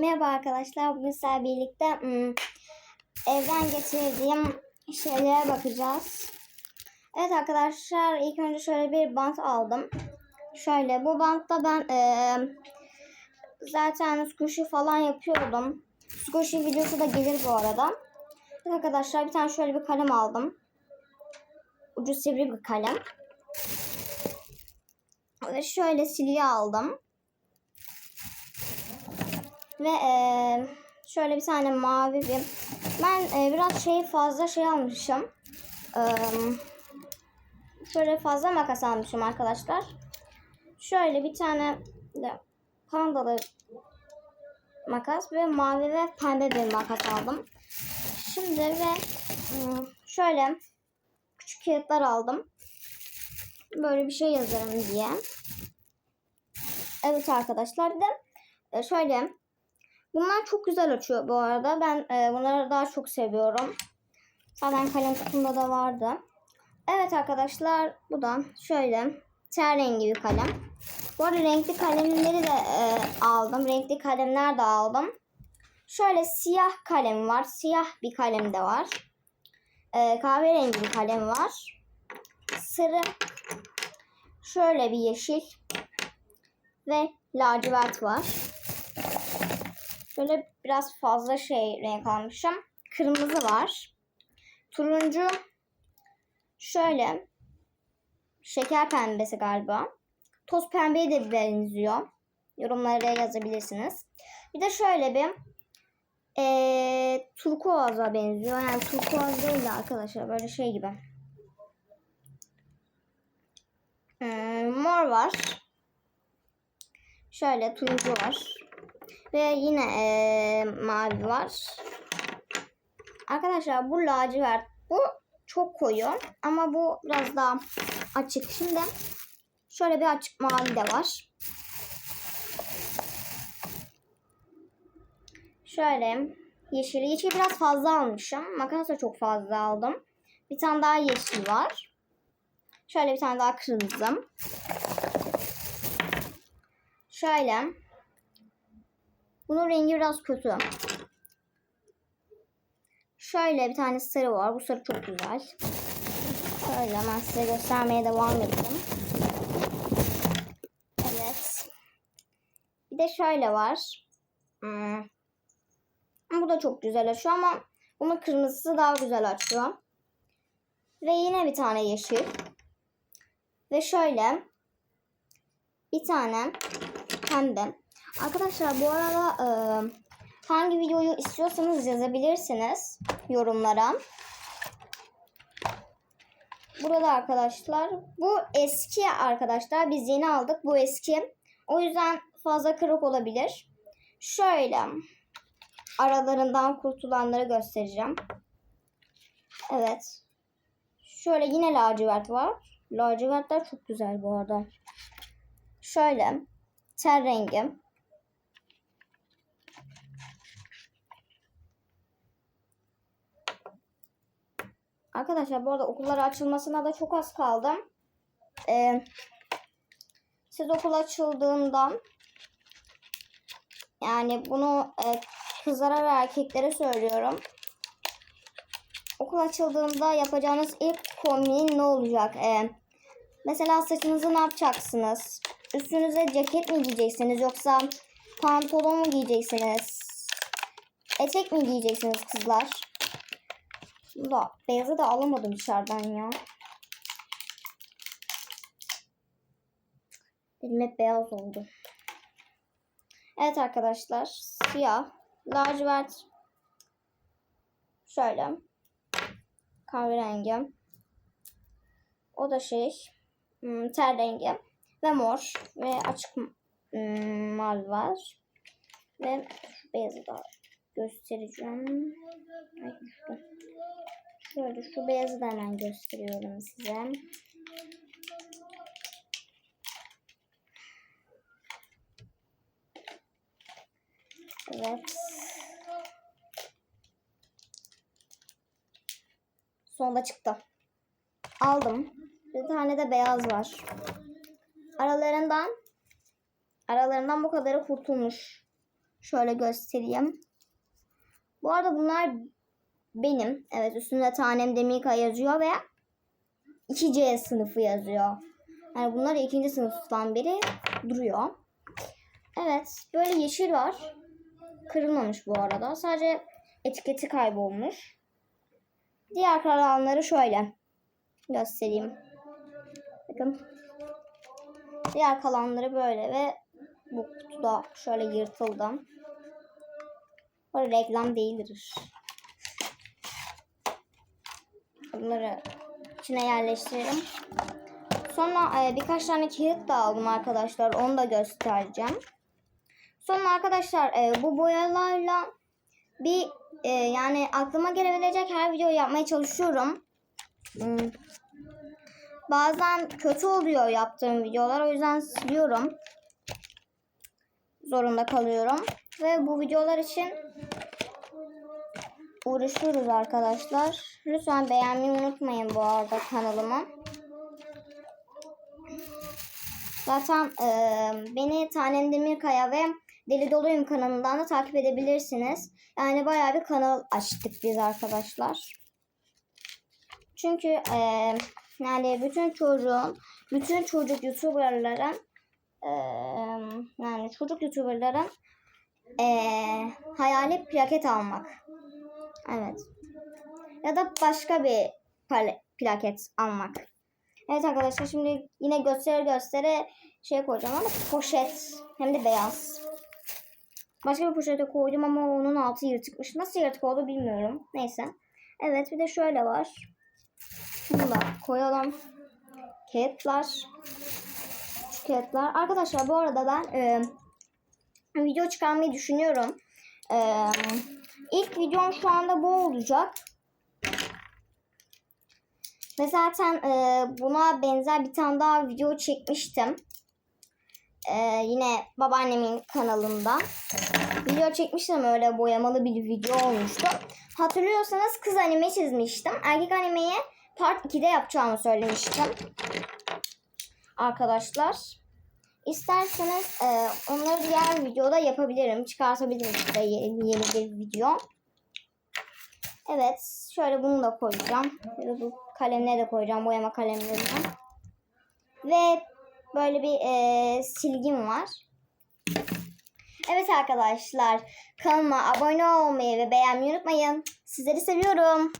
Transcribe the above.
Merhaba arkadaşlar. Bugün sizlerle birlikte hmm, evden getirdiğim şeylere bakacağız. Evet arkadaşlar ilk önce şöyle bir bant aldım. Şöyle bu bantta ben eee, zaten squishy falan yapıyordum. Squishy videosu da gelir bu arada. Evet arkadaşlar bir tane şöyle bir kalem aldım. Ucu sivri bir kalem. Ve şöyle silgi aldım. Ve eee, şöyle bir tane mavi bir... Ben eee, biraz şey fazla şey almışım. Eee, şöyle fazla makas almışım arkadaşlar. Şöyle bir tane de pandalı makas ve mavi ve pembe bir makas aldım. Şimdi ve ım, şöyle küçük kağıtlar aldım. Böyle bir şey yazarım diye. Evet arkadaşlar bir de e, şöyle bunlar çok güzel açıyor bu arada. Ben e, bunları daha çok seviyorum. Zaten kalem kutumda da vardı. Evet arkadaşlar bu da şöyle ter rengi bir kalem. Bu arada renkli kalemleri de e, aldım. Renkli kalemler de aldım. Şöyle siyah kalem var. Siyah bir kalem de var. E, kahverengi bir kalem var. Sarı. Şöyle bir yeşil. Ve lacivert var. Böyle biraz fazla şey renk almışım. Kırmızı var. Turuncu. Şöyle. Şeker pembesi galiba. Toz pembeye de benziyor. Yorumlara yazabilirsiniz. Bir de şöyle bir eee turkuaza benziyor. Yani turkuaz değil de arkadaşlar böyle şey gibi. Hmm, mor var. Şöyle turuncu var. Ve yine eee, mavi var. Arkadaşlar bu lacivert. Bu çok koyu. Ama bu biraz daha açık. Şimdi şöyle bir açık mavi de var. Şöyle yeşil. Yeşil biraz fazla almışım. Makas da çok fazla aldım. Bir tane daha yeşil var. Şöyle bir tane daha kırmızı. Şöyle. Bunun rengi biraz kötü. Şöyle bir tane sarı var. Bu sarı çok güzel. Şöyle ben size göstermeye devam edeyim. Evet. Bir de şöyle var. Hmm. Bu da çok güzel açıyor ama bunun kırmızısı daha güzel açıyor. Ve yine bir tane yeşil. Ve şöyle bir tane pembe. Arkadaşlar bu arada e, hangi videoyu istiyorsanız yazabilirsiniz yorumlara. Burada arkadaşlar bu eski arkadaşlar biz yeni aldık bu eski. O yüzden fazla kırık olabilir. Şöyle aralarından kurtulanları göstereceğim. Evet. Şöyle yine lacivert var. Lacivertler çok güzel bu arada. Şöyle ter rengi. Arkadaşlar bu arada okullar açılmasına da çok az kaldı. Ee, siz okul açıldığından yani bunu e, kızlara ve erkeklere söylüyorum. Okul açıldığında yapacağınız ilk kombin ne olacak? Ee, mesela saçınızı ne yapacaksınız? Üstünüze ceket mi giyeceksiniz yoksa pantolon mu giyeceksiniz? Etek mi giyeceksiniz kızlar? Bunu da beyazı da alamadım dışarıdan ya. Elim hep beyaz oldu. Evet arkadaşlar. Siyah. Lacivert. Şöyle. Kahverengi. O da şey. hmm, Ter rengi. Ve mor. Ve açık mavi var. Ve şu beyazı da göstereceğim. Ay. Şöyle şu beyazı da hemen gösteriyorum size. Evet. Sonunda çıktı. Aldım. Bir tane de beyaz var. Aralarından aralarından bu kadarı kurtulmuş. Şöyle göstereyim. Bu arada bunlar benim. Evet üstünde tanem Demika yazıyor ve 2C sınıfı yazıyor. Yani bunlar ikinci sınıftan beri duruyor. Evet böyle yeşil var. Kırılmamış bu arada. Sadece etiketi kaybolmuş. Diğer kalanları şöyle göstereyim. Bakın. Diğer kalanları böyle ve bu kutuda şöyle yırtıldı. Bu reklam değildir. Bunları içine yerleştirelim. Sonra e, birkaç tane kağıt da aldım arkadaşlar. Onu da göstereceğim. Sonra arkadaşlar e, bu boyalarla bir e, yani aklıma gelebilecek her videoyu yapmaya çalışıyorum. Hmm. Bazen kötü oluyor yaptığım videolar. O yüzden siliyorum. Zorunda kalıyorum. Ve bu videolar için uğraşıyoruz arkadaşlar. Lütfen beğenmeyi unutmayın bu arada kanalımı. Zaten e, beni Tanem Demirkaya ve Deli Doluyum kanalından da takip edebilirsiniz. Yani bayağı bir kanal açtık biz arkadaşlar. Çünkü e, yani bütün çocuğun, bütün çocuk YouTuber'ların e, yani çocuk YouTuber'ların e, hayali plaket almak. Evet. Ya da başka bir plaket almak. Evet arkadaşlar şimdi yine göstere göstere şey koyacağım ama poşet hem de beyaz. Başka bir poşete koydum ama onun altı yırtıkmış. Nasıl yırtık oldu bilmiyorum. Neyse. Evet bir de şöyle var. Bunu da koyalım. Kağıtlar. Şu kağıtlar. Arkadaşlar bu arada ben e, video çıkarmayı düşünüyorum. E, ilk videom şu anda bu olacak. Ve zaten e, buna benzer bir tane daha video çekmiştim. E, yine babaannemin kanalında. Video çekmiştim öyle boyamalı bir video olmuştu. Hatırlıyorsanız kız anime çizmiştim. Erkek animeyi part 2'de yapacağımı söylemiştim. Arkadaşlar. İsterseniz e, onları diğer videoda yapabilirim. Çıkartabilirim size yeni, yeni bir video. Evet. Şöyle bunu da koyacağım. Şöyle bu kalemleri de koyacağım. Boyama kalemlerini. Ve böyle bir e, silgim var. Evet arkadaşlar. Kanalıma abone olmayı ve beğenmeyi unutmayın. Sizleri seviyorum.